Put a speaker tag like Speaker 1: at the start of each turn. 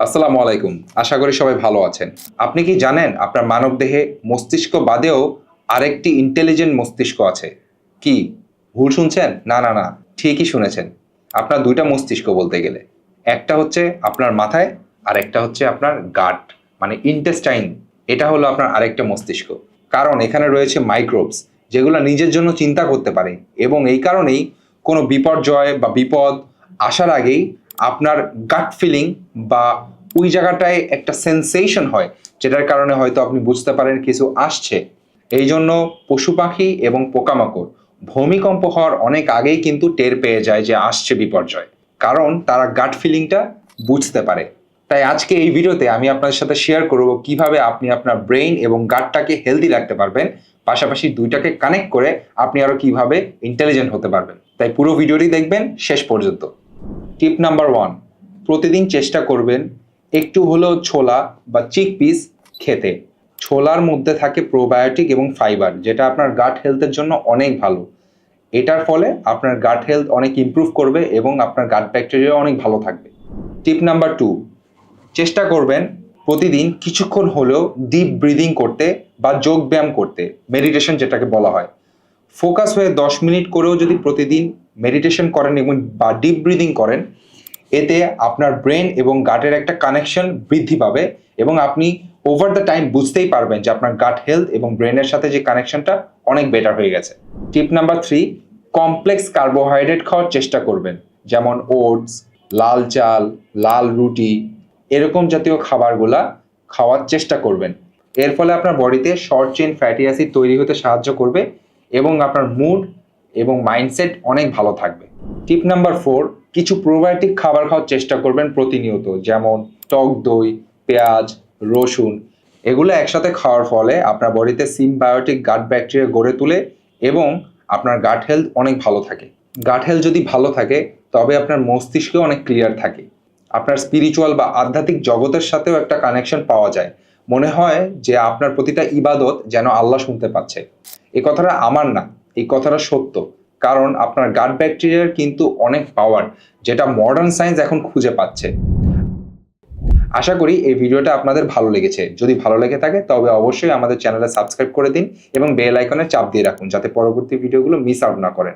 Speaker 1: আসসালামু আলাইকুম। আশা করি সবাই ভালো আছেন। আপনি কি জানেন আপনার মানবদেহে মস্তিষ্ক বাদেও আরেকটি ইন্টেলিজেন্ট মস্তিষ্ক আছে? কি, ভুল শুনছেন? না না না, ঠিকই শুনেছেন। আপনার দুইটা মস্তিষ্ক বলতে গেলে। একটা হচ্ছে আপনার মাথায় আর একটা হচ্ছে আপনার গাট মানে ইন্টেস্টাইন এটা হলো আপনার আরেকটা মস্তিষ্ক। কারণ এখানে রয়েছে মাইক্রোবস যেগুলো নিজের জন্য চিন্তা করতে পারে। এবং এই কারণেই কোনো বিপর্যয় বা বিপদ আসার আগেই আপনার গাট ফিলিং বা ওই জায়গাটায় একটা সেন্সেশন হয়, যেটার কারণে হয়তো আপনি বুঝতে পারেন কিছু আসছে। এই জন্য পশু পাখি এবং পোকামাকড়, ভূমিকম্প হওয়ার অনেক আগেই কিন্তু টের পেয়ে যায় যে আসছে বিপর্যয়। কারণ তারা গাট ফিলিংটা বুঝতে পারে। তাই আজকে এই ভিডিওতে আমি আপনাদের সাথে শেয়ার করব কীভাবে আপনি আপনার ব্রেইন এবং গাটটাকে হেলদি রাখতে পারবেন, পাশাপাশি দুইটাকে কানেক্ট করে আপনি আরও কীভাবে ইন্টেলিজেন্ট হতে পারবেন। তাই পুরো ভিডিওটি দেখবেন শেষ পর্যন্ত। টিপ নাম্বার ওয়ান প্রতিদিন চেষ্টা করবেন একটু হলেও ছোলা বা চিক পিস খেতে। ছোলার মধ্যে থাকে প্রোবায়োটিক এবং ফাইবার যেটা আপনার গাট হেলথের জন্য অনেক ভালো। এটার ফলে আপনার গাট হেলথ অনেক ইমপ্রুভ করবে এবং আপনার গাট ব্যাকটেরিয়া অনেক ভালো থাকবে। টিপ নাম্বার টু চেষ্টা করবেন প্রতিদিন কিছুক্ষণ হলেও ডিপ ব্রিদিং করতে বা যোগ ব্যায়াম করতে মেডিটেশন যেটাকে বলা হয়। ফোকাস হয়ে দশ মিনিট করেও যদি প্রতিদিন মেডিটেশন করেন এবং বা ডিপ ব্রিদিং করেন, এতে আপনার ব্রেন এবং গাটের একটা কানেকশন বৃদ্ধি পাবে এবং আপনি ওভার দ্য টাইম বুঝতেই পারবেন যে আপনার গাট হেলথ এবং ব্রেনের সাথে যে কানেকশনটা অনেক বেটার হয়ে গেছে। Tip number three complex carbohydrate খাওয়ার চেষ্টা করবেন, যেমন ওটস লাল চাল, লাল রুটি, এরকম জাতীয় খাবারগুলা খাওয়ার চেষ্টা করবেন। এর ফলে আপনার বডিতে শর্ট চেন ফ্যাটি অ্যাসিড তৈরি হতে সাহায্য করবে এবং আপনার মুড এবং মাইন্ডসেট অনেক ভালো থাকবে। টিপ নাম্বার ফোর কিছু প্রোবায়োটিক খাবার খাওয়ার চেষ্টা করবেন প্রতিনিয়ত, যেমন টক দই, পেঁয়াজ, রসুন, এগুলো একসাথে খাওয়ার ফলে আপনার বডিতে সিমবায়োটিক গাট ব্যাকটেরিয়া গড়ে তোলে এবং আপনার গাট হেলথ অনেক ভালো থাকে। গাট হেলথ যদি ভালো থাকে, তবে আপনার মস্তিষ্কে অনেক ক্লিয়ার থাকে। আপনার স্পিরিচুয়াল বা আধ্যাত্মিক জগতের সাথেও একটা কানেকশন পাওয়া যায়। মনে হয় যে আপনার প্রতিটা ইবাদত যেন আল্লাহ শুনতে পাচ্ছে। এ কথাটা আমার না। এই কথাটা সত্য। কারণ আপনার গাট ব্যাকটেরিয়ার কিন্তু অনেক পাওয়ার যেটা মডার্ন সায়েন্স এখন খুঁজে পাচ্ছে। আশা করি এই ভিডিওটা আপনাদের ভালো লেগেছে। যদি ভালো লেগে থাকে তবে অবশ্যই আমাদের চ্যানেলে সাবস্ক্রাইব করে দিন এবং বেল আইকনে চাপ দিয়ে রাখুন যাতে পরবর্তী ভিডিওগুলো মিস আউট না করেন।